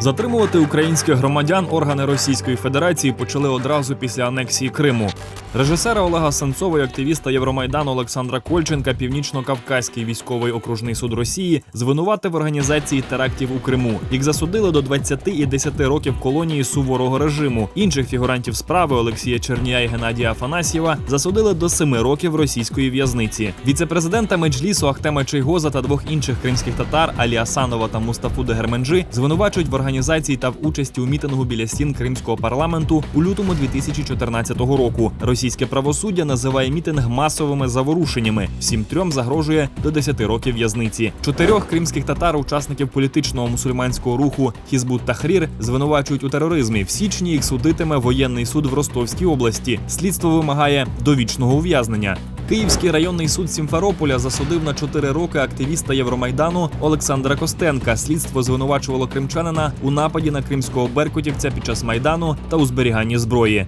Затримувати українських громадян органи Російської Федерації почали одразу після анексії Криму. Режисера Олега Сенцова і активіста Євромайдану Олександра Кольченка Північно-Кавказький військовий окружний суд Росії звинуватив організації терактів у Криму. Їх засудили до 20 і 10 років колонії суворого режиму. Інших фігурантів справи Олексія Чернія і Геннадія Афанасьєва засудили до 7 років російської в'язниці. Віце-президента Меджлісу Ахтема Чайгоза та двох інших кримських татар Алі Асанова та Мустафу Дегерменджи звинувачують в організації та в участі у мітингу біля стін кримського парламенту у лютому 2014 року. Російське правосуддя називає мітинг масовими заворушеннями. Всім трьом загрожує до 10 років в'язниці. Чотирьох кримських татар, учасників політичного мусульманського руху Хізбут Тахрір, звинувачують у тероризмі. В січні їх судитиме воєнний суд в Ростовській області. Слідство вимагає довічного ув'язнення. Київський районний суд Сімферополя засудив на 4 роки активіста Євромайдану Олександра Костенка. Слідство звинувачувало кримчанина у нападі на кримського беркутівця під час майдану та у зберіганні зброї.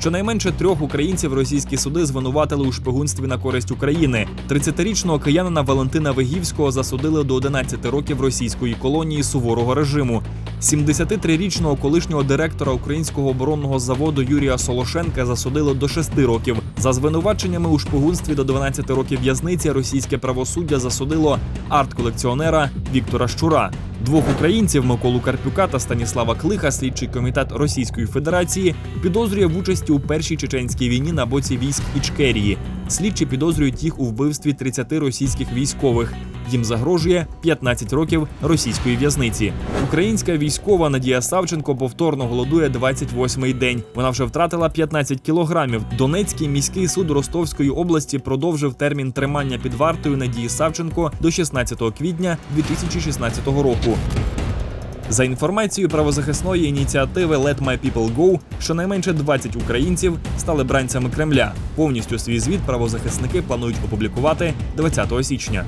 Щонайменше трьох українців російські суди звинуватили у шпигунстві на користь України. 30-річного киянина Валентина Вигівського засудили до 11 років російської колонії суворого режиму. 73-річного колишнього директора українського оборонного заводу Юрія Солошенка засудили до 6 років. За звинуваченнями у шпигунстві до 12 років в'язниці російське правосуддя засудило арт-колекціонера Віктора Щура. Двох українців Миколу Карпюка та Станіслава Клиха, слідчий комітет Російської Федерації, підозрює в участі у першій чеченській війні на боці військ Ічкерії. Слідчі підозрюють їх у вбивстві 30 російських військових. Їм загрожує 15 років російської в'язниці. Українська військова Надія Савченко повторно голодує 28-й день. Вона вже втратила 15 кілограмів. Донецький міський суд Ростовської області продовжив термін тримання під вартою Надії Савченко до 16 квітня 2016 року. За інформацією правозахисної ініціативи Let My People Go, щонайменше 20 українців стали бранцями Кремля. Повністю свій звіт правозахисники планують опублікувати 20 січня.